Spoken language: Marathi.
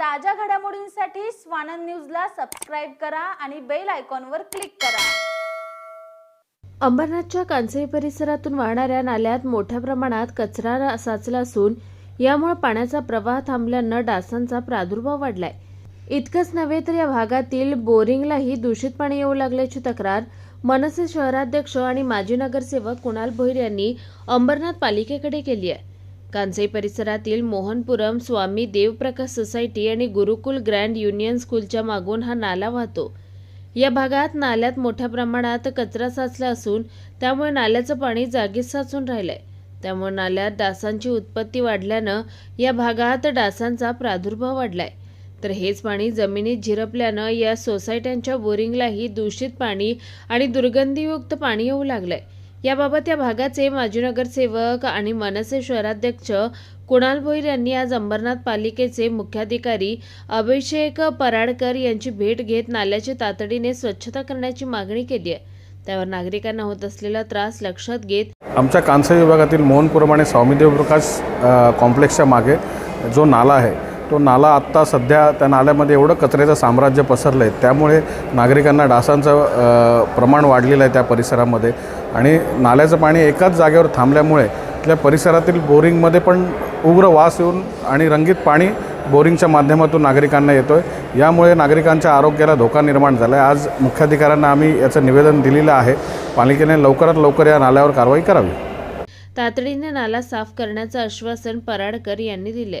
ताज्या घडामोडींसाठी स्वानंद न्यूजला सबस्क्राईब करा आणि बेल आयकॉनवर क्लिक करा. अंबरनाथच्या कांसई परिसरातून वाहणाऱ्या नाल्यात मोठ्या प्रमाणात कचरा साचला असून यामुळे पाण्याचा प्रवाह थांबल्यानं डासांचा प्रादुर्भाव वाढलाय. इतकंच नव्हे तर या भागातील बोरिंगलाही दूषित पाणी येऊ लागल्याची तक्रार मनसे शहराध्यक्ष आणि माजी नगरसेवक कुणाल भोईर यांनी अंबरनाथ पालिकेकडे केली आहे. कांसई परिसरातील मोहनपुरम स्वामी देवप्रकाश सोसायटी आणि गुरुकुल ग्रँड युनियन स्कूलच्या मागून हा नाला वाहतो. या भागात नाल्यात मोठ्या प्रमाणात कचरा साचला असून त्यामुळे नाल्याचं पाणी जागीच साचून राहिलंय. त्यामुळे नाल्यात डासांची उत्पत्ती वाढल्यानं या भागात डासांचा प्रादुर्भाव वाढलाय. तर हेच पाणी जमिनीत झिरपल्यानं या सोसायट्यांच्या बोरिंगलाही दूषित पाणी आणि दुर्गंधीयुक्त पाणी येऊ लागलंय. याबाबत या भागाचे माजी नगरसेवक आणि मनसे शहराध्यक्ष कुणाल भोईर यांनी आज अंबरनाथ पालिकेचे मुख्याधिकारी अभिषेक पराडकर यांची भेट घेत नाल्याची तातडीने स्वच्छता करण्याची मागणी केली आहे. त्यावर नागरिकांना होत असलेला त्रास लक्षात घेत आमच्या कांसई विभागातील मोहनपुरम आणि स्वामीदेव प्रकाश कॉम्प्लेक्सच्या मागे जो नाला आहे तो नाला आत्ता सध्या त्या नाल्यामध्ये एवढं कचऱ्याचं साम्राज्य पसरलं आहे त्यामुळे नागरिकांना डासांचं प्रमाण वाढलेलं आहे त्या परिसरामध्ये. आणि नाल्याचं पाणी एकाच जागेवर थांबल्यामुळे त्या परिसरातील बोरिंगमध्ये पण उग्र वास येऊन आणि रंगीत पाणी बोरिंगच्या माध्यमातून नागरिकांना येतो आहे यामुळे नागरिकांच्या आरोग्याला धोका निर्माण झाला आहे आज मुख्याधिकाऱ्यांना आम्ही याचं निवेदन दिलेलं आहे. पालिकेने लवकरात लवकर या नाल्यावर कारवाई करावी. तातडीने नाला साफ करण्याचं आश्वासन पराडकर यांनी दिले